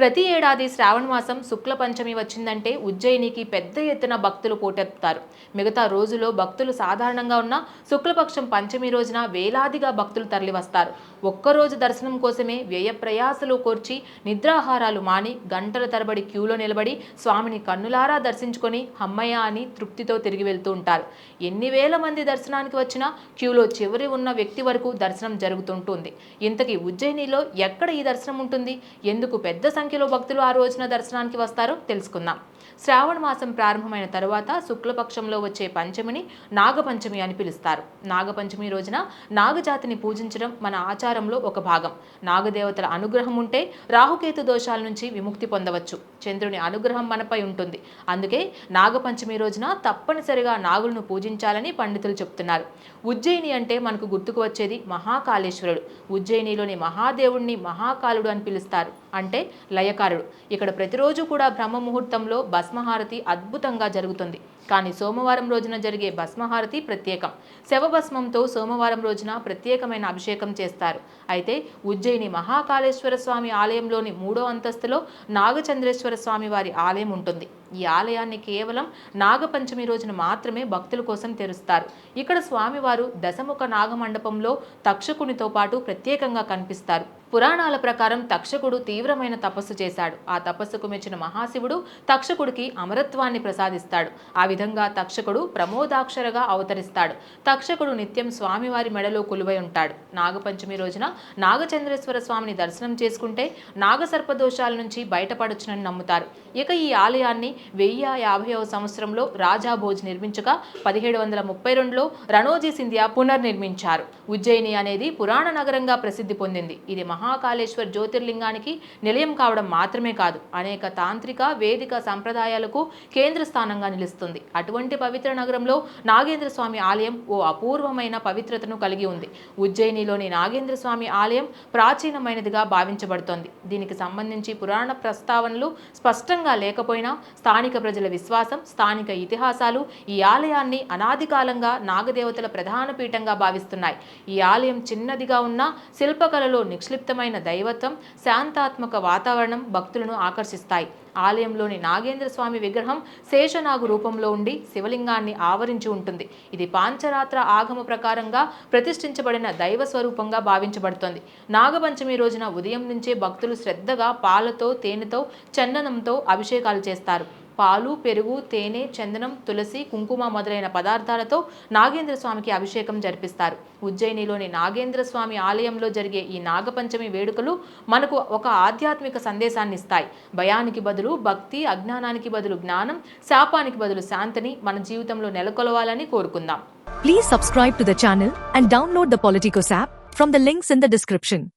ప్రతి ఏడాది శ్రావణ మాసం శుక్ల పంచమి వచ్చిందంటే ఉజ్జయినికి పెద్ద ఎత్తున భక్తులు పోటెత్తుతారు. మిగతా రోజులో భక్తులు సాధారణంగా ఉన్న శుక్లపక్షం పంచమి రోజున వేలాదిగా భక్తులు తరలివస్తారు. ఒక్కరోజు దర్శనం కోసమే వ్యయ ప్రయాసలు కోర్చి నిద్రాహారాలు మాని గంటల తరబడి క్యూలో నిలబడి స్వామిని కన్నులారా దర్శించుకొని హమ్మయ్య అని తృప్తితో తిరిగి వెళ్తూ ఉంటారు. ఎన్ని వేల మంది దర్శనానికి వచ్చినా క్యూలో చివరి ఉన్న వ్యక్తి వరకు దర్శనం జరుగుతుంటుంది. ఇంతకీ ఉజ్జయినిలో ఎక్కడ ఈ దర్శనం ఉంటుంది? ఎందుకు పెద్ద సంఖ్య సంఖ్యలో భక్తులు ఆ రోజున దర్శనానికి వస్తారో తెలుసుకుందాం. శ్రావణ మాసం ప్రారంభమైన తరువాత శుక్లపక్షంలో వచ్చే పంచమిని నాగపంచమి అని పిలుస్తారు. నాగపంచమి రోజున నాగజాతిని పూజించడం మన ఆచారంలో ఒక భాగం. నాగదేవతల అనుగ్రహం ఉంటే రాహుకేతు దోషాల నుంచి విముక్తి పొందవచ్చు. చంద్రుని అనుగ్రహం మనపై ఉంటుంది. అందుకే నాగపంచమి రోజున తప్పనిసరిగా నాగులను పూజించాలని పండితులు చెప్తున్నారు. ఉజ్జయిని అంటే మనకు గుర్తుకు వచ్చేది మహాకాళేశ్వరుడు. ఉజ్జయినిలోని మహాదేవుణ్ణి మహాకాలుడు అని పిలుస్తారు. అంటే లయకారుడు. ఇక్కడ ప్రతిరోజు కూడా బ్రహ్మ ముహూర్తంలో భస్మహారతి అద్భుతంగా జరుగుతుంది. కానీ సోమవారం రోజున జరిగే భస్మహారతి ప్రత్యేకం. శవభస్మంతో సోమవారం రోజున ప్రత్యేకమైన అభిషేకం చేస్తారు. అయితే ఉజ్జయిని మహాకాళేశ్వర స్వామి ఆలయంలోని మూడో అంతస్తులో నాగచంద్రేశ్వర స్వామి వారి ఆలయం ఉంటుంది. ఈ ఆలయాన్ని కేవలం నాగపంచమి రోజున మాత్రమే భక్తుల కోసం తెరుస్తారు. ఇక్కడ స్వామివారు దశముఖ నాగమండపంలో తక్షకునితో పాటు ప్రత్యేకంగా కనిపిస్తారు. పురాణాల ప్రకారం తక్షకుడు తీవ్రమైన తపస్సు చేశాడు. ఆ తపస్సుకు మెచ్చిన మహాశివుడు తక్షకుడికి అమరత్వాన్ని ప్రసాదిస్తాడు. ఆ విధంగా తక్షకుడు ప్రమోదాక్షరగా అవతరిస్తాడు. తక్షకుడు నిత్యం స్వామివారి మెడలో కొలువై ఉంటాడు. నాగపంచమి రోజున నాగచంద్రేశ్వర స్వామిని దర్శనం చేసుకుంటే నాగసర్పదోషాల నుంచి బయటపడొచ్చునని నమ్ముతారు. ఇక ఈ ఆలయాన్ని వెయ్యి యాభైవ సంవత్సరంలో రాజా భోజ్ నిర్మించగా పదిహేడు వందల ముప్పై రెండులో రణోజీ సింధియా పునర్నిర్మించారు. ఉజ్జయిని అనేది పురాణ నగరంగా ప్రసిద్ధి పొందింది. ఇది మహాకాళేశ్వర్ జ్యోతిర్లింగానికి నిలయం కావడం మాత్రమే కాదు అనేక తాంత్రిక వేదిక సంప్రదాయాలకు కేంద్ర స్థానంగా నిలుస్తుంది. అటువంటి పవిత్ర నగరంలో నాగేంద్ర స్వామి ఆలయం ఓ అపూర్వమైన పవిత్రతను కలిగి ఉంది. ఉజ్జయినిలోని నాగేంద్ర స్వామి ఆలయం ప్రాచీనమైనదిగా భావించబడుతోంది. దీనికి సంబంధించి పురాణ ప్రస్తావనలు స్పష్టంగా లేకపోయినా స్థానిక ప్రజల విశ్వాసం స్థానిక ఇతిహాసాలు ఈ ఆలయాన్ని అనాది కాలంగా నాగదేవతల ప్రధాన పీఠంగా భావిస్తున్నాయి. ఈ ఆలయం చిన్నదిగా ఉన్న శిల్పకళలో నిక్షిప్తమైన దైవత్వం శాంతాత్మక వాతావరణం భక్తులను ఆకర్షిస్తాయి. ఆలయంలోని నాగేంద్ర స్వామి విగ్రహం శేషనాగు రూపంలో ఉండి శివలింగాన్ని ఆవరించి ఉంటుంది. ఇది పాంచరాత్ర ఆగమ ప్రకారంగా ప్రతిష్ఠించబడిన దైవ స్వరూపంగా భావించబడుతోంది. నాగపంచమి రోజున ఉదయం నుంచే భక్తులు శ్రద్ధగా పాలతో తేనెతో చందనంతో అభిషేకాలు చేస్తారు. పాలు పెరుగు తేనె చందనం తులసి కుంకుమ మొదలైన పదార్థాలతో నాగేంద్ర స్వామికి అభిషేకం జరిపిస్తారు. ఉజ్జయినిలోని నాగేంద్ర స్వామి ఆలయంలో జరిగే ఈ నాగపంచమి వేడుకలు మనకు ఒక ఆధ్యాత్మిక సందేశాన్ని ఇస్తాయి భయానికి బదులు భక్తి అజ్ఞానానికి బదులు జ్ఞానం శాపానికి బదులు శాంతిని మన జీవితంలో నెలకొలవాలని కోరుకుందాం. Please subscribe to the channel and download the Politicos app from the links in the description